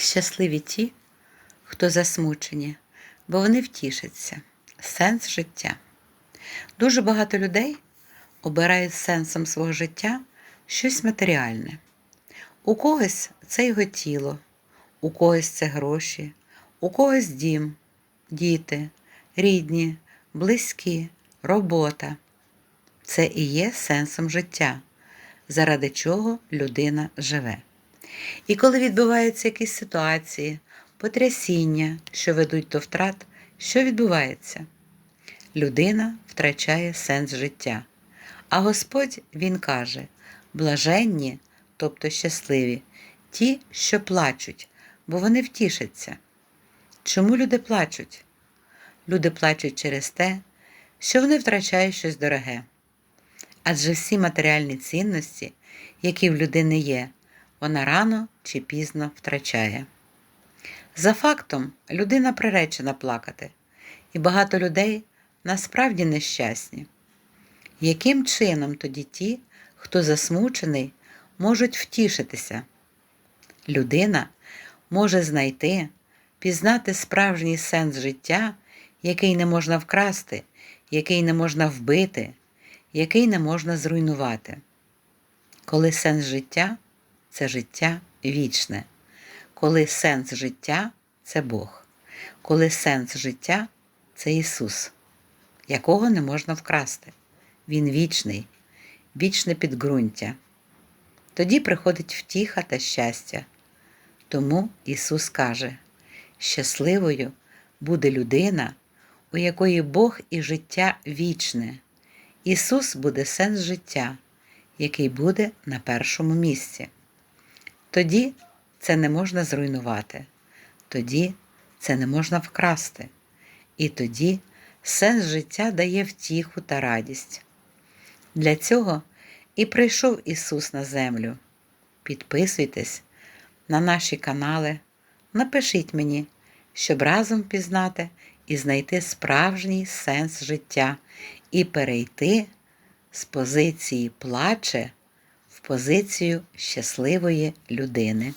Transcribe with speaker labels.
Speaker 1: Щасливі ті, хто засмучені, бо вони втішаться. Сенс життя. Дуже багато людей обирають сенсом свого життя щось матеріальне. У когось це його тіло, у когось це гроші, у когось дім, діти, рідні, близькі, робота. Це і є сенсом життя, заради чого людина живе. І коли відбуваються якісь ситуації, потрясіння, що ведуть до втрат, що відбувається? Людина втрачає сенс життя. А Господь Він каже: блаженні, тобто щасливі, ті, що плачуть, бо вони втішаться. Чому люди плачуть? Люди плачуть через те, що вони втрачають щось дороге. Адже всі матеріальні цінності, які в людини є, вона рано чи пізно втрачає. За фактом, людина приречена плакати, і багато людей насправді нещасні. Яким чином тоді ті, хто засмучений, можуть втішитися? Людина може знайти, пізнати справжній сенс життя, який не можна вкрасти, який не можна вбити, який не можна зруйнувати. Коли сенс життя це життя вічне, коли сенс життя це Бог, коли сенс життя це Ісус, якого не можна вкрасти. Він вічний, вічне підґрунтя. Тоді приходить втіха та щастя. Тому Ісус каже: щасливою буде людина, у якої Бог і життя вічне. Ісус буде сенс життя, який буде на першому місці. Тоді це не можна зруйнувати, тоді це не можна вкрасти, і тоді сенс життя дає втіху та радість. Для цього і прийшов Ісус на землю. Підписуйтесь на наші канали, напишіть мені, щоб разом пізнати і знайти справжній сенс життя і перейти з позиції плаче в позицію щасливої людини.